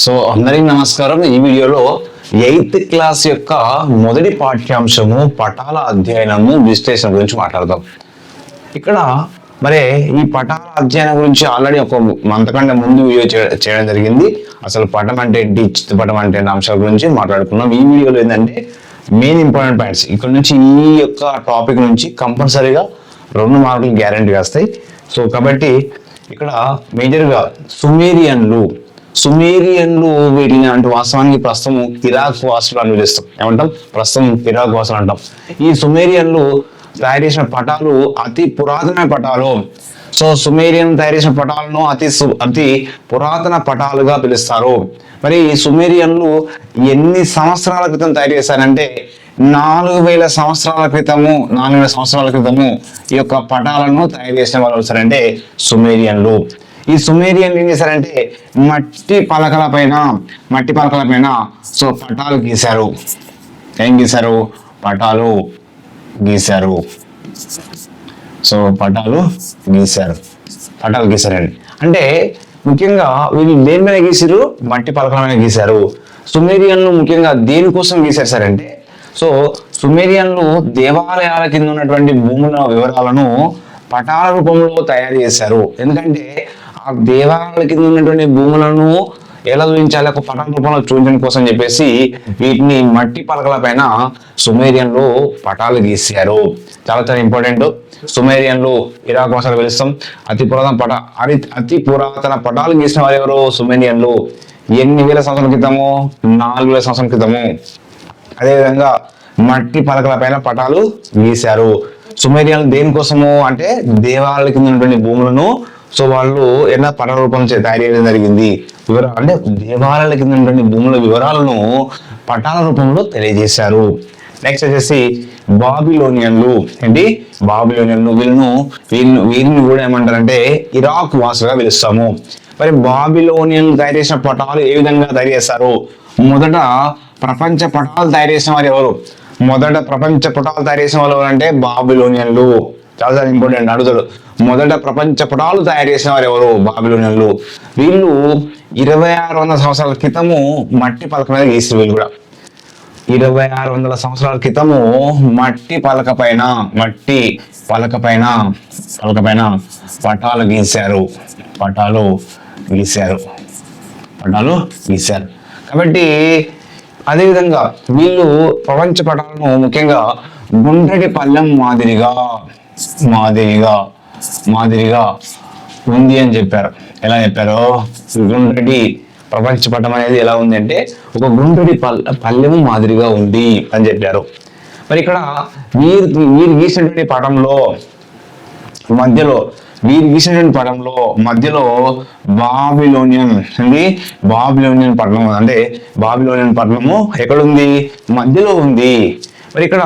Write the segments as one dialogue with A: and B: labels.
A: So అందరికీ నమస్కారం. ఈ వీడియోలో ఎయిత్ క్లాస్ యొక్క మొదటి పాఠ్యాంశము పటాల అధ్యయనము విశ్లేషణ గురించి మాట్లాడదాం. ఇక్కడ మరి ఈ పటాల అధ్యయనం గురించి ఆల్రెడీ ఒక అంతకంటే ముందు వీడియో చేయడం జరిగింది. అసలు పటం అంటే ఏంటి? చిత్రపటం అంటే అంశాల గురించి మాట్లాడుకున్నాం. ఈ వీడియోలో ఏంటంటే మెయిన్ ఇంపార్టెంట్ పాయింట్స్. ఇక్కడ నుంచి ఈ యొక్క టాపిక్ నుంచి కంపల్సరీగా రెండు మార్కులు గ్యారంటీ వస్తాయి. సో కాబట్టి ఇక్కడ మేజర్గా సుమేరియన్లు సుమేరియన్లు వీటిని అంటే వాస్తవానికి ప్రస్తుతం ఇరాక్ వాసులు అని పిలుస్తాం. ఏమంటాం? ప్రస్తుతం కిరాక్ వాసులు అంటాం. ఈ సుమేరియన్లు తయారు చేసిన పటాలు అతి పురాతన పటాలు. సో సుమేరియన్ తయారు చేసిన పటాలను అతి సు- అతి పురాతన పటాలుగా పిలుస్తారు. మరి ఈ సుమేరియన్లు ఎన్ని సంవత్సరాల క్రితం తయారు చేశారంటే నాలుగు వేల సంవత్సరాల క్రితము నాలుగు వేల సంవత్సరాల క్రితము ఈ యొక్క పటాలను తయారు చేసిన వాళ్ళు వస్తారంటే సుమేరియన్లు ఈ సుమేరియన్లు ఏం చేశారంటే మట్టి పలకల పైన మట్టి పలకల పైన సో పటాలు గీశారు. ఏం గీశారు? పటాలు గీశారు. సో పటాలు గీశారు. పటాలు గీశారండి. అంటే ముఖ్యంగా వీళ్ళు దేని మీద గీసారు మట్టి పలకల మీద గీశారు. సుమేరియన్లు ముఖ్యంగా దేనికోసం గీశారు సార్ అంటే సో సుమేరియన్లు దేవాలయాల కింద ఉన్నటువంటి భూముల వివరాలను పటాల రూపంలో తయారు చేశారు. ఎందుకంటే దేవాలయాల కింద ఉన్నటువంటి భూములను ఎలా చూపించాలి? ఒక పటం రూపంలో చూపించడం కోసం చెప్పేసి వీటిని మట్టి పలకల పైన సుమేరియన్లు పటాలు గీశారు. చాలా చాలా ఇంపార్టెంట్. సుమేరియన్లు ఇరాక్ భాషలో పిలుస్తాం. అతి పురాతన పట అతి అతి పురాతన పటాలు గీసిన వారు ఎవరు? సుమేరియన్లు. ఎన్ని వేల సంవత్సరాల క్రితము? నాలుగు వేల సంవత్సరాల క్రితము. అదేవిధంగా మట్టి పలకల పైన పటాలు గీశారు. సుమేరియన్లు దేనికోసము? అంటే దేవాలయాల కింద ఉన్నటువంటి భూములను సో వాళ్ళు ఎలా పట రూపం తయారు చేయడం జరిగింది. వివరాలు అంటే దేవాలయాల కింద భూముల వివరాలను పటాల రూపంలో తెలియజేశారు. నెక్స్ట్ వచ్చేసి బాబిలోనియన్లు. ఏంటి? బాబిలోనియన్లు వీళ్ళను వీళ్ళు వీరిని కూడా ఏమంటారంటే ఇరాక్ వాసులుగా పిలుస్తాము. మరి బాబిలోనియన్లు తయారు చేసిన పటాలు ఏ విధంగా తయారు చేస్తారు? మొదట ప్రపంచ పటాలు తయారు చేసిన వారు ఎవరు? మొదట ప్రపంచ పటాలు తయారు చేసిన వాళ్ళు ఎవరంటే బాబిలోనియన్లు. చాలా చాలా ఇంపార్టెంట్ అడుగుతాడు. మొదట ప్రపంచ పటాలు తయారు చేసిన వారు ఎవరు? బాబిలోనియన్లు. వీళ్ళు ఇరవై ఆరు వందల సంవత్సరాల క్రితము మట్టి పలక మీద గీసి వీళ్ళు కూడా. ఇరవై ఆరు వందల సంవత్సరాల క్రితము మట్టి పలక పైన మట్టి పలక పైన పలక పైన పటాలు గీశారు. పటాలు గీశారు. పటాలు గీశారు. కాబట్టి అదేవిధంగా వీళ్ళు ప్రపంచ పటాలను ముఖ్యంగా గుండ్రటి పల్లెం మాదిరిగా మాదిరిగా మాదిరిగా ఉంది అని చెప్పారు. ఎలా చెప్పారు? గుండ్రటి ప్రపంచ పటం అనేది ఎలా ఉంది అంటే ఒక గుండ్రటి పల్ పల్లెము మాదిరిగా ఉంది అని చెప్పారు. మరి ఇక్కడ వీరు వీరు గీసినటువంటి పటంలో మధ్యలో వీరు గీసినటువంటి పటంలో మధ్యలో బాబిలోనియన్ ఉంది బాబిలోనియన్ పట్టణం అంటే బాబిలోనియన్ పట్టణము ఎక్కడుంది? మధ్యలో ఉంది. మరి ఇక్కడ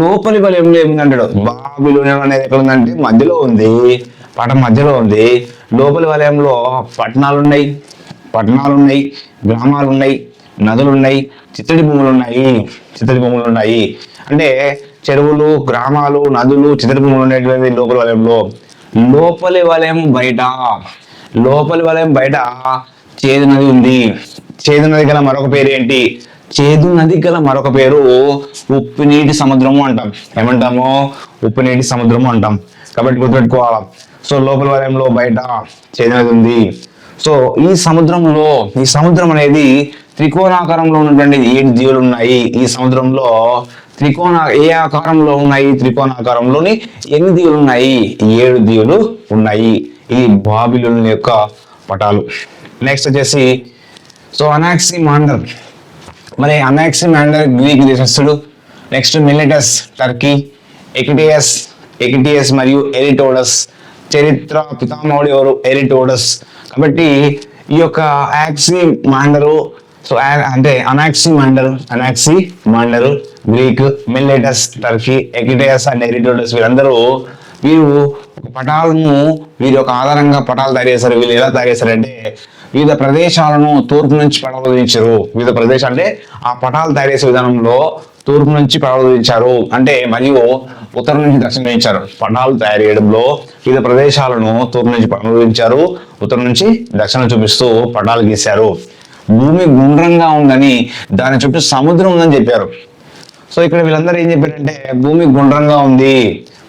A: లోపలి వలయంలో ఏముంది అంటాడు బాబిలోనియన్ అనేది ఎక్కడ ఉందంటే మధ్యలో ఉంది. పటం మధ్యలో ఉంది. లోపలి వలయంలో పట్టణాలు ఉన్నాయి పట్టణాలు ఉన్నాయి గ్రామాలు ఉన్నాయి నదులు ఉన్నాయి చిత్తడి భూములు ఉన్నాయి చిత్తడి భూములు ఉన్నాయి అంటే చెరువులు గ్రామాలు నదులు చిత్తడి భూములు ఉండేటువంటి లోపలి వలయంలో. లోపలి వలయం బయట. లోపలి వలయం బయట చేదు నది ఉంది. చేదు నది గల మరొక పేరు ఏంటి చేదు నది గల మరొక పేరు ఉప్పు నీటి సముద్రము అంటాం. ఏమంటాము? ఉప్పు నీటి సముద్రము అంటాం. కాబట్టి గుర్తుపెట్టుకోవాలా? సో లోపల వలయంలో బయట చేదు నది ఉంది. సో ఈ సముద్రంలో ఈ సముద్రం అనేది త్రికోణాకారంలో ఉన్నటువంటి ఏడు దీవులు ఉన్నాయి. ఈ సముద్రంలో త్రికోణ ఏ ఆకారంలో ఉన్నాయి? త్రికోణాకారంలోని ఎన్ని దీవులు ఉన్నాయి? ఏడు దీవులు ఉన్నాయి. ఈ బాబిలోని యొక్క పటాలు. నెక్స్ట్ వచ్చేసి సో అనాక్సి మాండర్ మరి Anaximander Greek దేశస్థుడు next Miletus Turkey Hecataeus Hecataeus మరియు ఎరిటోడస్ చరిత్ర పితామహుడు ఎవరు? ఎరిటోడస్ కాబట్టి ఈ యొక్క యాక్సి మాండరు సో అంటే Anaximander Anaximander Greek Miletus Turkey Hecataeus and Herodotus వీరందరూ వీరు పటాలను వీరి యొక్క ఆధారంగా పటాలు తయారు చేశారు. వీళ్ళు ఎలా తయారు చేశారంటే వివిధ ప్రదేశాలను తూర్పు నుంచి పడవదించారు వివిధ ప్రదేశాలు అంటే ఆ పటాలు తయారు చేసే విధానంలో తూర్పు నుంచి పడవదించారు అంటే మరియు ఉత్తరం నుంచి దక్షిణం ఇచ్చారు పటాలు తయారు చేయడంలో వివిధ ప్రదేశాలను తూర్పు నుంచి పడవదించారు ఉత్తరం నుంచి దక్షిణం చూపిస్తూ పటాలు గీశారు. భూమి గుండ్రంగా ఉందని దాని చుట్టూ సముద్రం ఉందని చెప్పారు. సో ఇక్కడ వీళ్ళందరూ ఏం చెప్పారంటే భూమి గుండ్రంగా ఉంది.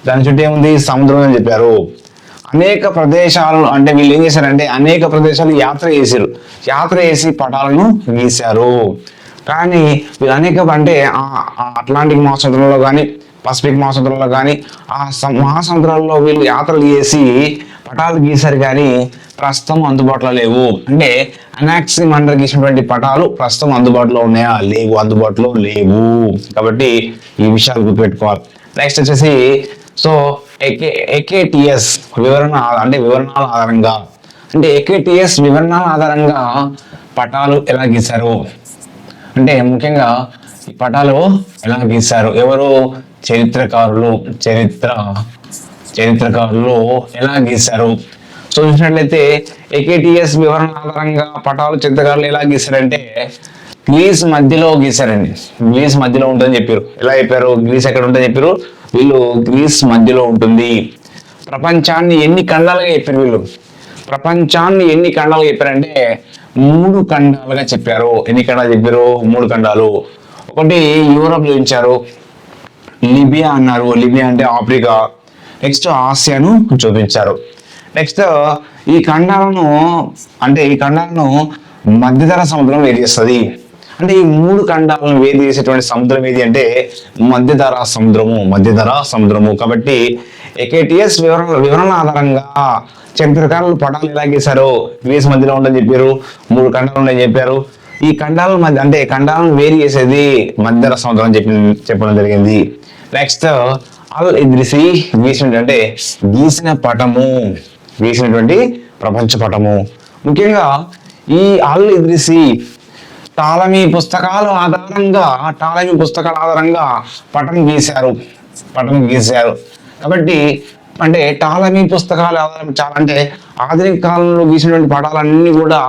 A: దాని చుట్టూ ఏముంది? సముద్రం అని చెప్పారు. అనేక ప్రదేశాలు అంటే వీళ్ళు ఏం చేశారంటే అనేక ప్రదేశాలు యాత్ర చేశారు. యాత్ర చేసి పటాలను గీశారు. కానీ వీళ్ళు అనేక అంటే అట్లాంటిక్ మహాసముద్రంలో కానీ పసిఫిక్ మహాసముద్రంలో కానీ ఆ సమ- మహాసముద్రాల్లో వీళ్ళు యాత్రలు చేసి పటాలు గీశారు కానీ ప్రస్తుతం అందుబాటులో లేవు. అంటే అనాక్సిమ్ అండర్ గీసినటువంటి పటాలు ప్రస్తుతం అందుబాటులో ఉన్నాయా? లేవు. అందుబాటులో లేవు. కాబట్టి ఈ విషయాలు గుర్తుపెట్టుకోవాలి. నెక్స్ట్ వచ్చేసి సో ఏకే ఏకేటిఎస్ వివరణ అంటే వివరణల ఆధారంగా అంటే ఏకేటిఎస్ వివరణల ఆధారంగా పటాలు ఎలా గీశారు? అంటే ముఖ్యంగా ఈ పటాలు ఎలా గీశారు? ఎవరు? చరిత్రకారులు చరిత్ర చరిత్రకారులు ఎలా గీశారు? సో చూసినట్లయితే ఏకేటిఎస్ వివరణ ఆధారంగా పటాలు చిత్రకారులు ఎలా గీశారంటే గ్రీస్ మధ్యలో గీశారండి. గ్రీస్ మధ్యలో ఉంటుందని చెప్పారు. ఎలా చెప్పారు? గ్రీస్ ఎక్కడ ఉంటుందని చెప్పారు? వీళ్ళు గ్రీస్ మధ్యలో ఉంటుంది. ప్రపంచాన్ని ఎన్ని ఖండాలుగా చెప్పారు వీళ్ళు? ప్రపంచాన్ని ఎన్ని ఖండాలు చెప్పారంటే మూడు ఖండాలుగా చెప్పారు. ఎన్ని ఖండాలు చెప్పారు? మూడు ఖండాలు. ఒకటి యూరోప్ చూపించారు లిబియా అన్నారు. లిబియా అంటే ఆఫ్రికా. నెక్స్ట్ ఆసియాను చూపించారు. నెక్స్ట్ ఈ ఖండాలను అంటే ఈ ఖండాలను మధ్యధర సముద్రం వేరు చేస్తుంది. అంటే ఈ మూడు ఖండాలను వేరు చేసేటువంటి సముద్రం ఏది అంటే మధ్యధర సముద్రము మధ్యధర సముద్రము. కాబట్టి ఎకేటిఎస్ వివరణ వివరణ ఆధారంగా చరిత్రకారులు పటాలు ఎలా గీశారు గ్రీస్ మధ్యలో ఉందని చెప్పారు మూడు ఖండాలు ఉండని చెప్పారు. ఈ ఖండాల మధ్య అంటే ఖండాలను వేరు చేసేది మధ్యధర సముద్రం అని చెప్పి చెప్పడం జరిగింది. నెక్స్ట్ అల్ ఇద్రిసి గీసినటువంటి గీసిన పటము గీసినటువంటి ప్రపంచ పటము. ముఖ్యంగా ఈ అల్ ఇద్రిసి టాలమీ పుస్తకాల ఆధారంగా టాలమీ పుస్తకాల ఆధారంగా పటం గీశారు పటం గీశారు కాబట్టి అంటే టాలమీ పుస్తకాల ఆధారం చాలా అంటే ఆధునిక కాలంలో గీసినటువంటి పటాలన్నీ కూడా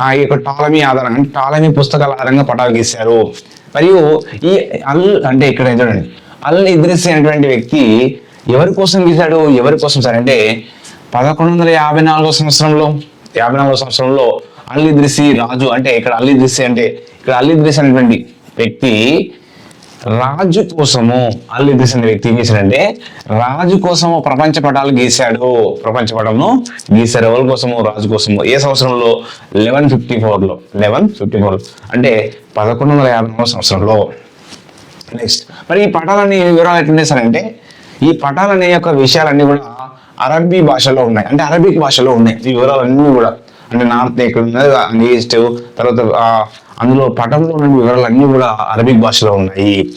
A: ఆ యొక్క టాలమీ ఆధారంగా అంటే టాలమీ పుస్తకాల ఆధారంగా పటాలు గీశారు. మరియు ఈ అల్ అంటే ఇక్కడ చూడండి అల్ ఇద్రిస్ అనేటువంటి వ్యక్తి ఎవరి కోసం గీశాడు? ఎవరి కోసం సార్? అంటే పదకొండు వందల యాభై నాలుగో సంవత్సరంలో యాభై నాలుగో సంవత్సరంలో అల్లిద్రిసి రాజు అంటే ఇక్కడ అల్లిద్రిసి అంటే ఇక్కడ అల్లిద్రిసి అనేటువంటి వ్యక్తి రాజు కోసము అల్లిద్రిసి అనే వ్యక్తి ఏం చేశాడంటే రాజు కోసము ప్రపంచ పటాలు గీశాడు. ప్రపంచ పటంను గీశారు. ఎవరి కోసము? రాజు కోసము. ఏ సంవత్సరంలో? లెవెన్ ఫిఫ్టీ ఫోర్లో లెవెన్ ఫిఫ్టీ ఫోర్ అంటే పదకొండు వందల యాభై నాలుగో సంవత్సరంలో. నెక్స్ట్ మరి ఈ పటాలని వివరాలు ఎట్లున్నాయి సార్ అంటే ఈ పటాలనే యొక్క విషయాలన్నీ కూడా అరబీ భాషలో ఉన్నాయి. అంటే అరబిక్ భాషలో ఉన్నాయి. ఈ వివరాలన్నీ కూడా. అంటే నార్త్ ఎక్కడ ఉన్నది ఈస్ట్ తర్వాత అందులో పటంలో ఉన్న వివరాలన్నీ కూడా అరబిక్ భాషలో ఉన్నాయి.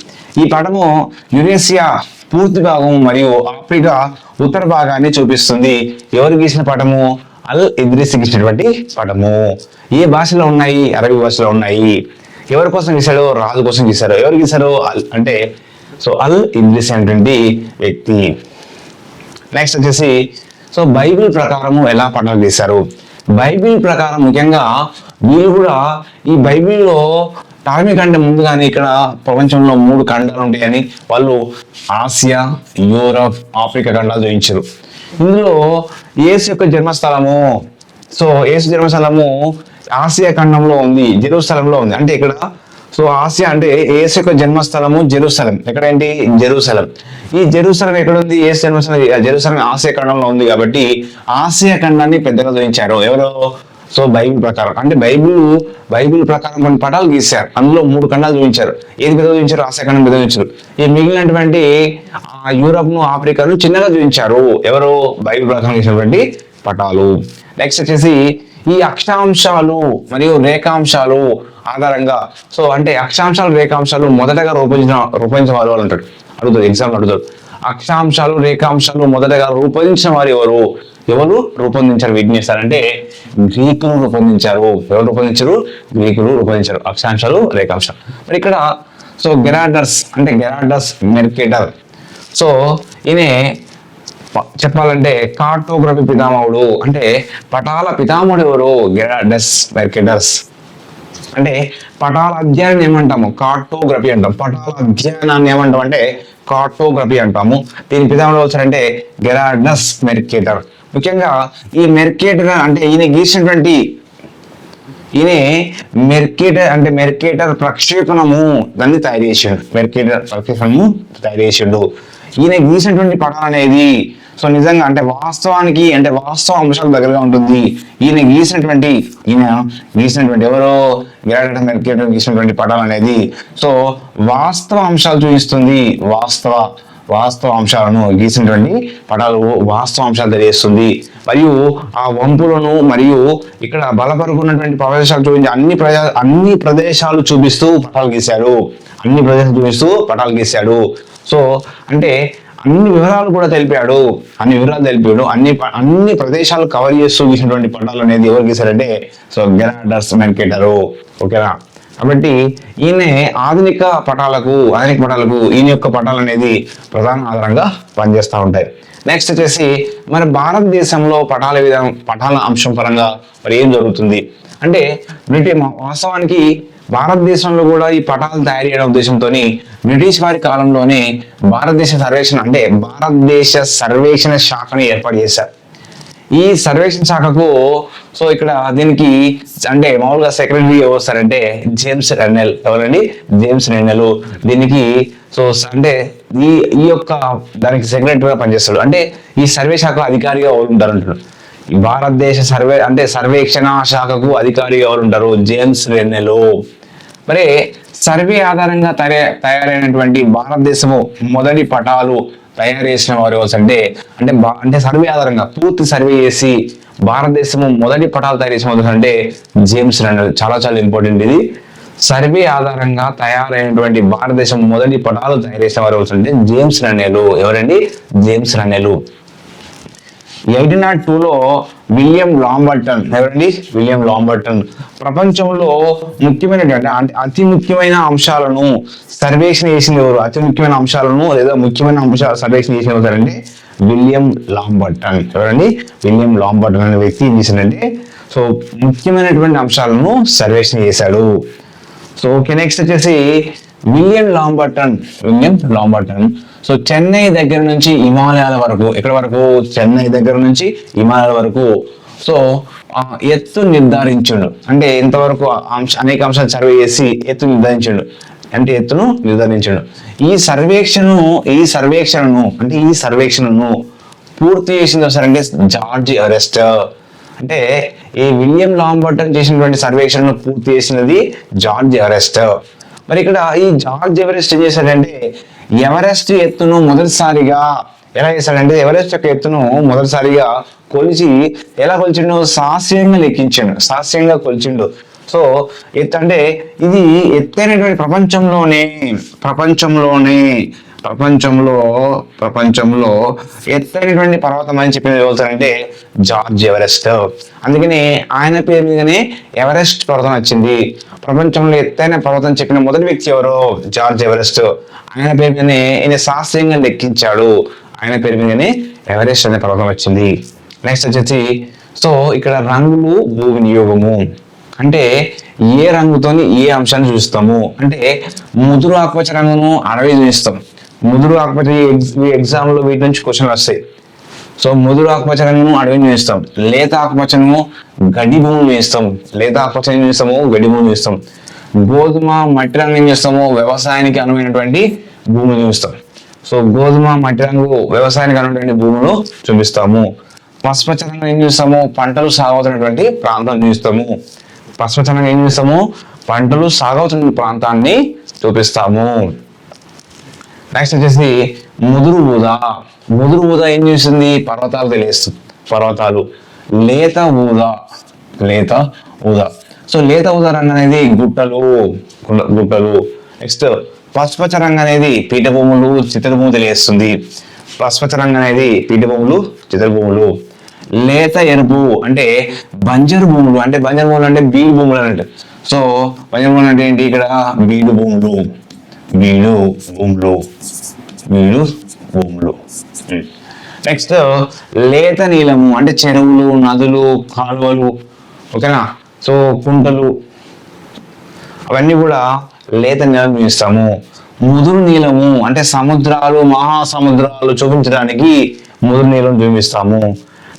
A: ఈ పటము యురేసియా పూర్తి భాగం మరియు ఆఫ్రికా ఉత్తర భాగాన్ని చూపిస్తుంది. ఎవరు గీసిన పటము? అల్ ఇద్రిస్ గీసినటువంటి పటము. ఏ భాషలో ఉన్నాయి? అరబీ భాషలో ఉన్నాయి. ఎవరి కోసం గీశాడు? రాజు కోసం గీశారు. ఎవరు గీశారు? అల్ అంటే సో అల్ ఇద్రిస్ అనేటువంటి వ్యక్తి. నెక్స్ట్ వచ్చేసి సో బైబిల్ ప్రకారము ఎలా పటాలు గీశారు? బైబిల్ ప్రకారం ముఖ్యంగా వీళ్ళు కూడా ఈ బైబిల్లో టార్మిక్ కంటే ముందుగానే ఇక్కడ ప్రపంచంలో మూడు ఖండాలు ఉంటాయని వాళ్ళు ఆసియా యూరప్ ఆఫ్రికా ఖండాలు చూపించారు ఇందులో ఏసు యొక్క జన్మస్థలము. సో ఏసు జన్మస్థలము ఆసియా ఖండంలో ఉంది జెరూసలంలో ఉంది. అంటే ఇక్కడ సో ఆసియా అంటే ఏసు యొక్క జన్మస్థలము జెరూసలం. ఎక్కడేంటి జెరూసలం. ఈ జెరూసలం ఎక్కడ ఉంది జన్మస్థలం జెరూసలం ఆసియా ఖండంలో ఉంది కాబట్టి ఆసియా ఖండాన్ని పెద్దగా చూపించారు ఎవరు? సో బైబిల్ ప్రకారం. అంటే బైబిల్ బైబిల్ ప్రకారం కొన్ని పటాలు గీశారు. అందులో మూడు ఖండాలు చూపించారు. ఏది పెద్ద చూపించారు? ఆసియా ఖండం పెద్ద చూపించారు. ఈ మిగిలినటువంటి ఆ ఆఫ్రికాను చిన్నగా చూపించారు. ఎవరు? బైబిల్ ప్రకారం గీసినటువంటి పటాలు. నెక్స్ట్ వచ్చేసి ఈ అక్షాంశాలు మరియు రేఖాంశాలు ఆధారంగా. సో అంటే అక్షాంశాలు రేఖాంశాలు మొదటగా రూపొందించిన రూపొందించిన వారు వాళ్ళు అంటారు? అడుగుతారు ఎగ్జామ్ అడుగుతారు. అక్షాంశాలు రేఖాంశాలు మొదటగా రూపొందించిన వారు ఎవరు? ఎవరు రూపొందించారు? వీటిని చేస్తారంటే గ్రీకులు రూపొందించారు. ఎవరు రూపొందించారు? గ్రీకులు రూపొందించారు. అక్షాంశాలు రేఖాంశాలు. మరి ఇక్కడ సో గెరాడర్స్ అంటే గెరాడర్స్ మెర్కేటర్ సో ఈయనే చెప్పాలంటే కార్టోగ్రఫీ పితామహుడు అంటే పటాల పితామహుడు ఎవరు? గెరాడస్ మెర్కేటర్స్ అంటే పటాల అధ్యయనం ఏమంటాము? కార్టోగ్రఫీ అంటాం. పటాల అధ్యయనాన్ని ఏమంటాం అంటే కార్టోగ్రఫీ అంటాము. దీని పితామహుడు వచ్చారంటే గెరాడస్ మెర్కేటర్. ముఖ్యంగా ఈ మెర్కేటర్ అంటే ఈయన గీసినటువంటి ఈయన మెర్కేటర్ అంటే మెర్కేటర్ ప్రక్షేపణము దాన్ని తయారు చేసిండు మెర్కేటర్ ప్రక్షేపణము తయారు చేసిండు ఈయన గీసినటువంటి పటాలు అనేది సో నిజంగా అంటే వాస్తవానికి అంటే వాస్తవ అంశాల దగ్గరగా ఉంటుంది. ఈయన గీసినటువంటి ఈయన గీసినటువంటి ఎవరో గెరాడర్ గీసినటువంటి పటాలు అనేది. సో వాస్తవ అంశాలు చూపిస్తుంది వాస్తవ వాస్తవ అంశాలను గీసినటువంటి పటాలు వాస్తవ అంశాలు తెలియజేస్తుంది. మరియు ఆ వంపులను మరియు ఇక్కడ బలపరుకున్నటువంటి ప్రదేశాలు చూపించి అన్ని ప్రజా అన్ని ప్రదేశాలు చూపిస్తూ పటాలు గీశాడు అన్ని ప్రదేశాలు చూపిస్తూ పటాలు గీశాడు సో అంటే అన్ని వివరాలు కూడా తెలిపాడు. అన్ని వివరాలు తెలిపాడు. అన్ని ప- అన్ని ప్రదేశాలు కవర్ చేస్తూ గీసినటువంటి పటాలు అనేది ఎవరు గీశారంటే సో గెరాడర్స్ మెన్కెటరు. ఓకేనా? కాబట్టి ఈయన ఆధునిక పటాలకు ఆధునిక పటాలకు ఈయన యొక్క పటాలు అనేది ప్రధాన ఆధారంగా పనిచేస్తూ ఉంటాయి. నెక్స్ట్ వచ్చేసి మరి భారతదేశంలో పటాల విధానం పటాల అంశం పరంగా మరి ఏం జరుగుతుంది? అంటే బ్రిటిష్ వాస్తవానికి భారతదేశంలో కూడా ఈ పటాలు తయారు చేయడం ఉద్దేశంతో బ్రిటిష్ వారి కాలంలోనే భారతదేశ సర్వేక్షణ అంటే భారతదేశ సర్వేక్షణ శాఖను ఏర్పాటు చేశారు. ఈ సర్వేక్షణ శాఖకు సో ఇక్కడ దీనికి అంటే మామూలుగా సెక్రటరీ ఎవరు వస్తారంటే జేమ్స్ రెన్నెల్. ఎవరండి? James Rennell. దీనికి సో అంటే ఈ ఈ యొక్క దానికి సెక్రటరీగా పనిచేస్తాడు. అంటే ఈ సర్వే శాఖ అధికారిగా ఉంటారు అంటారు భారతదేశ సర్వే అంటే సర్వేక్షణ శాఖకు అధికారి ఎవరు ఉంటారు జేమ్స్ రెన్నెలో. మరి సర్వే ఆధారంగా తయారై తయారైనటువంటి భారతదేశము మొదటి పటాలు తయారు చేసిన వారు ఎవరు అంటే అంటే అంటే సర్వే ఆధారంగా పూర్తి సర్వే చేసి భారతదేశము మొదటి పటాలు తయారు చేసిన వారు అంటే జేమ్స్ రెన్నెల్. చాలా చాలా ఇంపార్టెంట్ ఇది. సర్వే ఆధారంగా తయారైనటువంటి భారతదేశం మొదటి పటాలు తయారు చేసిన వారు అంటే జేమ్స్ రన్నెలు. ఎవరండి? James Rennell. ఎయిటీన్ నాట్ టూలో విలియం లాంబర్టన్ ఎవరండి? William Lambton. ప్రపంచంలో ముఖ్యమైనటువంటి అంటే అతి ముఖ్యమైన అంశాలను సర్వేక్షణ చేసింది ఎవరు? అతి ముఖ్యమైన అంశాలను లేదా ముఖ్యమైన అంశాలు సర్వేక్షణ చేసిన ఎవరండి విలియం లాంబర్టన్. ఎవరండి? విలియం లాంబర్టన్ అనే వ్యక్తి ఏం చేసిందంటే సో ముఖ్యమైనటువంటి అంశాలను సర్వేక్షణ చేశాడు. సో ఓకే నెక్స్ట్ వచ్చేసి William Lambton William Lambton so Chennai దగ్గర నుంచి హిమాలయాల వరకు ఎక్కడ వరకు? చెన్నై దగ్గర నుంచి హిమాలయాల వరకు. సో ఆ ఎత్తు నిర్ధారించుండు. అంటే ఇంతవరకు అంశ అనేక అంశాలు సర్వే చేసి ఎత్తు నిర్ధారించుండు. అంటే ఎత్తును నిర్ధారించాడు. ఈ సర్వేక్షణను ఈ సర్వేక్షణను అంటే ఈ సర్వేక్షణను పూర్తి చేసింది ఒకసారంటే జార్జ్ అరెస్ట్. అంటే ఈ విలియం లాంబర్టన్ చేసినటువంటి సర్వేక్షణను పూర్తి చేసినది జార్జ్ అరెస్ట్. మరి ఇక్కడ ఈ జార్జ్ ఎవరెస్ట్ ఏం చేశాడంటే ఎవరెస్ట్ ఎత్తును మొదటిసారిగా ఎలా చేశాడంటే ఎవరెస్ట్ యొక్క ఎత్తును మొదటిసారిగా కొలిచి ఎలా కొలిచిండు శాస్త్రీయంగా లెక్కించాడు శాస్త్రీయంగా కొలిచిండు. సో ఎత్తు అంటే ఇది ఎత్తైనటువంటి ప్రపంచంలోనే ప్రపంచంలోనే ప్రపంచంలో ప్రపంచంలో ఎత్తైనటువంటి పర్వతం అని చెప్పిన ఎవరుతారంటే జార్జ్ ఎవరెస్ట్. అందుకని ఆయన పేరు మీదనే ఎవరెస్ట్ పర్వతం వచ్చింది ప్రపంచంలో ఎత్తైన పర్వతం చెప్పిన మొదటి వ్యక్తి ఎవరో? George Everest. ఆయన పేరు మీదనే ఈయన శాస్త్రీయంగా లెక్కించాడు. ఆయన పేరు మీదనే ఎవరెస్ట్ అనే పర్వతం వచ్చింది. నెక్స్ట్ వచ్చేసి సో ఇక్కడ రంగులు భూ వినియోగము. అంటే ఏ రంగుతోని ఏ అంశాన్ని చూస్తాము? అంటే ముదురు ఆకుపచ్చ రంగును అడవి చూస్తాం ముదురు ఆకుపచ్చ ఈ ఎగ్జామ్లో వీటి నుంచి క్వశ్చన్ వస్తాయి. సో ముదురు ఆకుపచ్చ అడవిని వేస్తాం. లేత ఆకుపచ్చనము గడ్డి భూమిని వేస్తాం. లేత ఆకుపచ్చ ఏం చేస్తాము గడ్డి భూమిని వేస్తాం. గోధుమ మట్టి రంగు ఏం చేస్తాము వ్యవసాయానికి అనువైనటువంటి భూములు చూపిస్తాం సో గోధుమ మట్టి రంగు వ్యవసాయానికి అనువైనటువంటి భూములు చూపిస్తాము. పసుపచ్చ రంగు ఏం చేస్తాము పంటలు సాగుతున్నటువంటి ప్రాంతం చూపిస్తాము పసుపచ్చ రంగు ఏం చేస్తాము పంటలు సాగవుతున్న ప్రాంతాన్ని చూపిస్తాము. నెక్స్ట్ వచ్చేసి ముదురు ఊదా? ముదురు ఊదా ఏం చేస్తుంది పర్వతాలు తెలియస్తుంది పర్వతాలు. లేత ఊదా. లేత ఊదా. సో లేత ఊదా రంగు అనేది గుట్టలు గుట్టలు. నెక్స్ట్ పసుపచ్చ రంగు అనేది పీఠభూములు చిత్రభూములు తెలియజేస్తుంది. పసుపచ్చ రంగు అనేది పీఠభూములు చిత్రభూములు. లేత ఎరుపు అంటే బంజరు భూములు. అంటే బంజరు భూములు అంటే బీడు భూములు అన్నట్టు. సో బంజరు భూములు అంటే ఏంటి? ఇక్కడ బీడు భూములు. వీడు భూములు. వీడు భూములు. నెక్స్ట్ uh, లేత నీలము అంటే చెరువులు నదులు కాలువలు ఓకేనా? సో కుంటలు అవన్నీ కూడా లేత నీలం చూపిస్తాము ముదురు నీలము అంటే సముద్రాలు మహాసముద్రాలు చూపించడానికి ముదురు నీలం చూపిస్తాము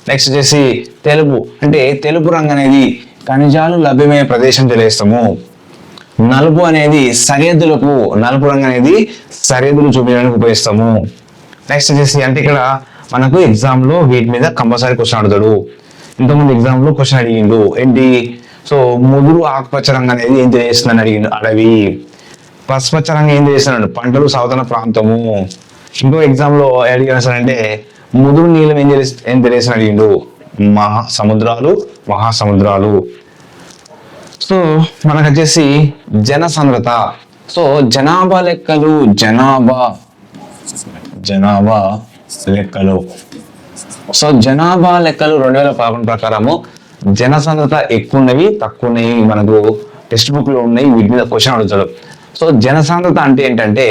A: నెక్స్ట్ వచ్చేసి తెలుపు అంటే తెలుపు రంగు అనేది ఖనిజాలు లభ్యమయ్యే ప్రదేశం తెలియస్తాము నలుపు అనేది సరిహద్దులకు నలుపు రంగు అనేది సరిహద్దులు చూపించడానికి ఉపయోగిస్తాము. నెక్స్ట్ వచ్చేసి అంటే ఇక్కడ మనకు ఎగ్జామ్లో వీటి మీద కంపల్సరీ క్వశ్చన్ అడుగుతాడు. ఇంతకుముందు ఎగ్జామ్లో క్వశ్చన్ అడిగిండు. ఏంటి? సో ముదురు ఆకుపచ్చ రంగు అనేది ఏం తెలియజేస్తుందని అడిగిండు అడవి. పసుపచ్చ రంగు ఏం తెలియజేస్తున్నాడు? పంటలు సాగుతున్న ప్రాంతము. ఇంకో ఎగ్జామ్లో అడిగిన అంటే ముదురు నీలం ఏం తెలియ ఏం తెలియజేసిన అడిగిండు? మహా సముద్రాలు మహాసముద్రాలు. సో మనకు వచ్చేసి జన సాంద్రత సో జనాభా లెక్కలు జనాభా జనాభా లెక్కలు. సో జనాభా లెక్కలు రెండు వేల పదకొండు ప్రకారము జనసాంద్రత ఎక్కువ ఉన్నవి తక్కువ ఉన్నవి మనకు టెక్స్ట్ బుక్లో ఉన్నాయి వీటి మీద క్వశ్చన్ అడుగుతాడు. సో జనసాంద్రత అంటే ఏంటంటే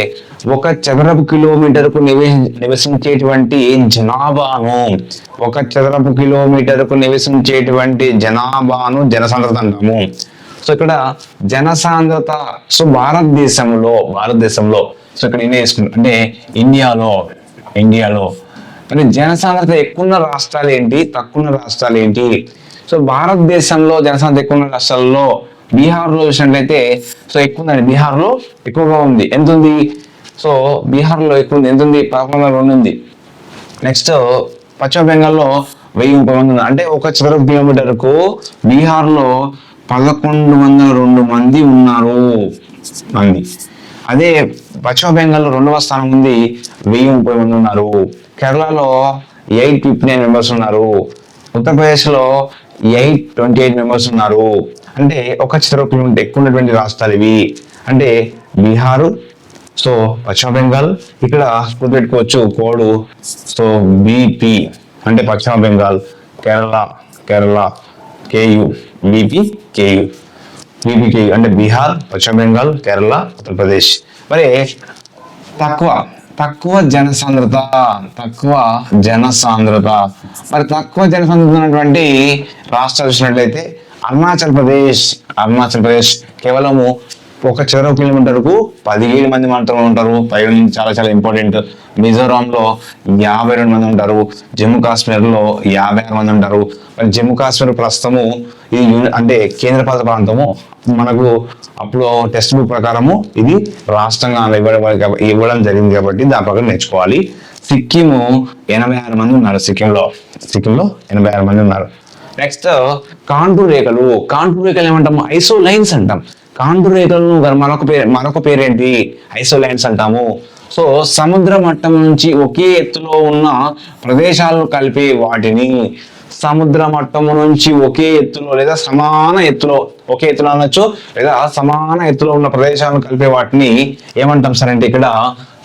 A: ఒక చదరపు కిలోమీటర్కు నివే నివసించేటువంటి జనాభాను ఒక చదరపు కిలోమీటర్కు నివసించేటువంటి జనాభాను జనసాంద్రత అంటాము. సో ఇక్కడ జనసాంద్రత సో భారతదేశంలో భారతదేశంలో సో ఇక్కడ ఏం చేసుకుంటాం అంటే ఇండియాలో ఇండియాలో అంటే జనసాంద్రత ఎక్కువ ఉన్న రాష్ట్రాలు ఏంటి తక్కువ ఉన్న రాష్ట్రాలు ఏంటి? సో భారతదేశంలో జనసాంద్రత ఎక్కువ ఉన్న రాష్ట్రాల్లో బీహార్లో చూసినట్లయితే సో ఎక్కువ ఉందండి బీహార్లో ఎక్కువగా ఉంది. ఎంత ఉంది సో బీహార్లో ఎక్కువ ఉంది ఎంత ఉంది పదకొండు రెండు ఉంది. నెక్స్ట్ పశ్చిమ బెంగాల్లో వెయ్యి ముప్పై మంది అంటే ఒక చదరపు కిలోమీటర్కు బీహార్లో పదకొండు వందల రెండు మంది ఉన్నారు మంది. అదే పశ్చిమ బెంగాల్లో రెండవ స్థానం ఉంది వెయ్యి ముప్పై మంది ఉన్నారు. కేరళలో ఎయిట్ ఫిఫ్టీ నైన్ మెంబర్స్ ఉన్నారు. ఉత్తరప్రదేశ్లో ఎయిట్ ట్వంటీ ఎయిట్ మెంబర్స్ ఉన్నారు. అంటే ఒక చదరపు కిలోమీటర్ ఎక్కువ ఉన్నటువంటి రాష్ట్రాలు ఇవి. అంటే బీహారు సో పశ్చిమ బెంగాల్ ఇక్కడ గుర్తుపెట్టుకోవచ్చు కోడు సో బీపీ అంటే పశ్చిమ Bengal Kerala Kerala KU. BP KU BP KU అంటే బీహార్ పశ్చిమ బెంగాల్ కేరళ ఉత్తరప్రదేశ్ మరి తక్కువ తక్కువ జనసాంద్రత తక్కువ జనసాంద్రత. మరి తక్కువ జనసాంద్రత ఉన్నటువంటి రాష్ట్రాలు చూసినట్లయితే అరుణాచల్ ప్రదేశ్ అరుణాచల్ ప్రదేశ్ కేవలము ఒక చదరపు కిలోమీటర్కు పదిహేడు మంది మాత్రమే ఉంటారు. పైగా చాలా చాలా ఇంపార్టెంట్ మిజోరాంలో యాభై రెండు మంది ఉంటారు. జమ్మూ కాశ్మీర్లో యాభై ఆరు మంది ఉంటారు. మరి జమ్మూ కాశ్మీర్ ప్రస్తుతము ఇది అంటే కేంద్రపాలిత ప్రాంతము మనకు అప్పుడు టెక్స్ట్ బుక్ ప్రకారము ఇది రాష్ట్రంగా ఇవ్వడం ఇవ్వడం జరిగింది కాబట్టి దాని ప్రకారం నేర్చుకోవాలి. సిక్కిము ఎనభై ఆరు మంది ఉన్నారు సిక్కింలో. సిక్కింలో ఎనభై ఆరు మంది ఉన్నారు. నెక్స్ట్ కాంటూర్ రేఖలు. కాంటూర్ రేఖలు ఏమంటాము ఐసో లైన్స్ అంటాం. కాంటూర్ రేఖలను మరొక పేరు మరొక పేరేంటి? ఐసోలైన్స్ అంటాము. సో సముద్ర మట్టం నుంచి ఒకే ఎత్తులో ఉన్న ప్రదేశాలను కలిపే వాటిని సముద్ర మట్టము నుంచి ఒకే ఎత్తులో లేదా సమాన ఎత్తులో ఒకే ఎత్తులో అనొచ్చు లేదా సమాన ఎత్తులో ఉన్న ప్రదేశాలను కలిపే వాటిని ఏమంటాం సార్ అంటే ఇక్కడ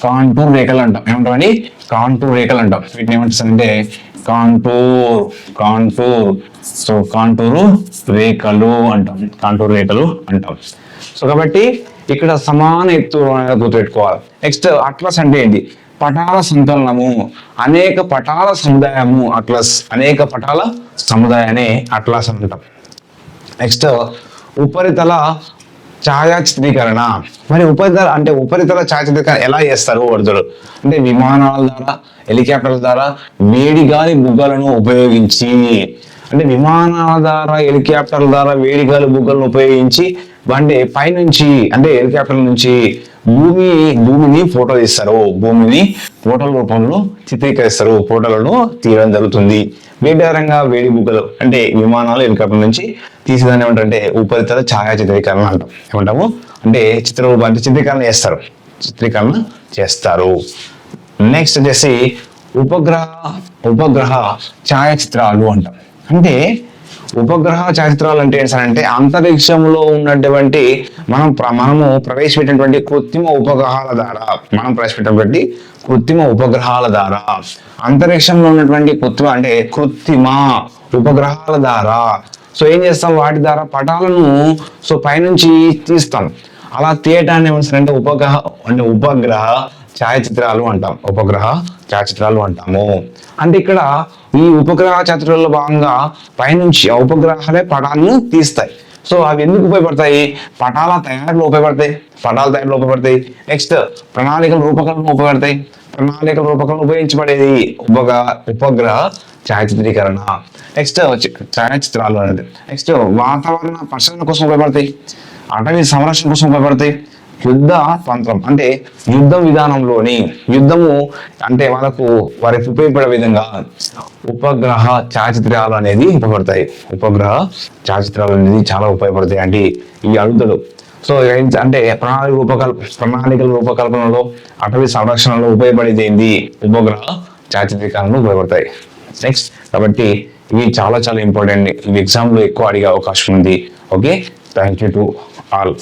A: కాంటూర్ రేఖలు అంటాం. ఏమంటామని కాంటూర్ రేఖలు అంటాం. వీటిని ఏమంటాం అంటే కాంటూర్ కాంటూర్. సో కాంటూరు రేఖలు అంటాం. కాంటూర్ రేఖలు అంటాం. సో కాబట్టి ఇక్కడ సమాన ఎత్తు అనేది గుర్తుపెట్టుకోవాలి. నెక్స్ట్ అట్లస్ అంటే ఏంటి? పటాల సంకలనము. అనేక పటాల సముదాయము అట్లస్. అనేక పటాల సముదాయాన్ని అట్లాస్ అంటాం. నెక్స్ట్ ఉపరితల ఛాయాచిత్రీకరణ. మరి ఉపరితల అంటే ఉపరితల ఛాయాచిత్రీకరణ ఎలా చేస్తారు వరదలు? అంటే విమానాల ద్వారా హెలికాప్టర్ల ద్వారా వేడి గాలి బుగ్గలను ఉపయోగించి అంటే విమానాల ద్వారా హెలికాప్టర్ల ద్వారా వేడి గాలి బుగ్గలను ఉపయోగించి అంటే పైనుంచి అంటే హెలికాప్టర్ నుంచి భూమి భూమిని ఫోటో తీస్తారు. భూమిని ఫోటోల రూపంలో చిత్రీకరిస్తారు. ఫోటోలను తీయడం జరుగుతుంది. వేడారంగా వేడి బుగ్గలు అంటే విమానాలు హెలికాప్టర్ నుంచి తీసేదాన్ని ఏమంటే ఉపరితల ఛాయా చిత్రీకరణ అంటాం. ఏమంటాము? అంటే చిత్రరూపం అంటే చిత్రీకరణ చేస్తారు. చిత్రీకరణ చేస్తారు. నెక్స్ట్ వచ్చేసి ఉపగ్రహ ఉపగ్రహ ఛాయాచిత్రాలు అంటాం. అంటే ఉపగ్రహ చరిత్రాలు అంటే ఏంటంటే అంతరిక్షంలో ఉన్నటువంటి మనం ప్ర- మనము ప్రవేశపెట్టినటువంటి కృత్రిమ ఉపగ్రహాల ద్వారా మనం ప్రవేశపెట్టినటువంటి కృత్రిమ ఉపగ్రహాల ద్వారా అంతరిక్షంలో ఉన్నటువంటి కృత్రిమ అంటే కృత్రిమ ఉపగ్రహాల ద్వారా. సో ఏం చేస్తాం? వాటి ద్వారా పటాలను సో పైనుంచి తీస్తాం. అలా తీయటాన్ని ఏమంటారంటే ఉపగ్రహ అంటే ఉపగ్రహ ఛాయాచిత్రాలు అంటాం ఉపగ్రహ ఛాయాచిత్రాలు అంటాము. అంటే ఇక్కడ ఈ ఉపగ్రహ ఛాయాచిత్రాల్లో భాగంగా పైనుంచి ఉపగ్రహాలే పటాలను తీస్తాయి. సో అవి ఎందుకు ఉపయోగపడతాయి? పటాల తయారులో ఉపయోగపడతాయి. పటాల తయారులో ఉపయోగపడతాయి. నెక్స్ట్ ప్రణాళికల రూపకల్పన ఉపయోగపడతాయి. ప్రణాళికల రూపకల్పన ఉపయోగించబడేది ఉపగ్రహ ఉపగ్రహ ఛాయాచిత్రీకరణ. నెక్స్ట్ ఛాయాచిత్రాలు అనేది. నెక్స్ట్ వాతావరణ పరిశోధన కోసం ఉపయోగపడతాయి. అటవీ సంరక్షణ కోసం ఉపయోగపడతాయి. యుద్ధ తంత్రం. అంటే యుద్ధం విధానంలోని యుద్ధము అంటే వాళ్ళకు వారికి ఉపయోగపడే విధంగా ఉపగ్రహ ఛాయాచిత్రాలు అనేది ఉపయోగపడతాయి. ఉపగ్రహ ఛాయాచిత్రాలు అనేది చాలా ఉపయోగపడతాయి. అంటే ఇవి అడుగుతాడు సో అంటే ప్రణాళిక రూపకల్ప ప్రణాళికల రూపకల్పనలో అటవీ సంరక్షణలో ఉపయోగపడేది ఏంటి? ఉపగ్రహ ఛాయాచిత్రీకరణలు ఉపయోగపడతాయి. నెక్స్ట్ కాబట్టి ఇవి చాలా చాలా ఇంపార్టెంట్ ఇవి ఎగ్జామ్లో ఎక్కువ అడిగే అవకాశం ఉంది. Okay thank you to all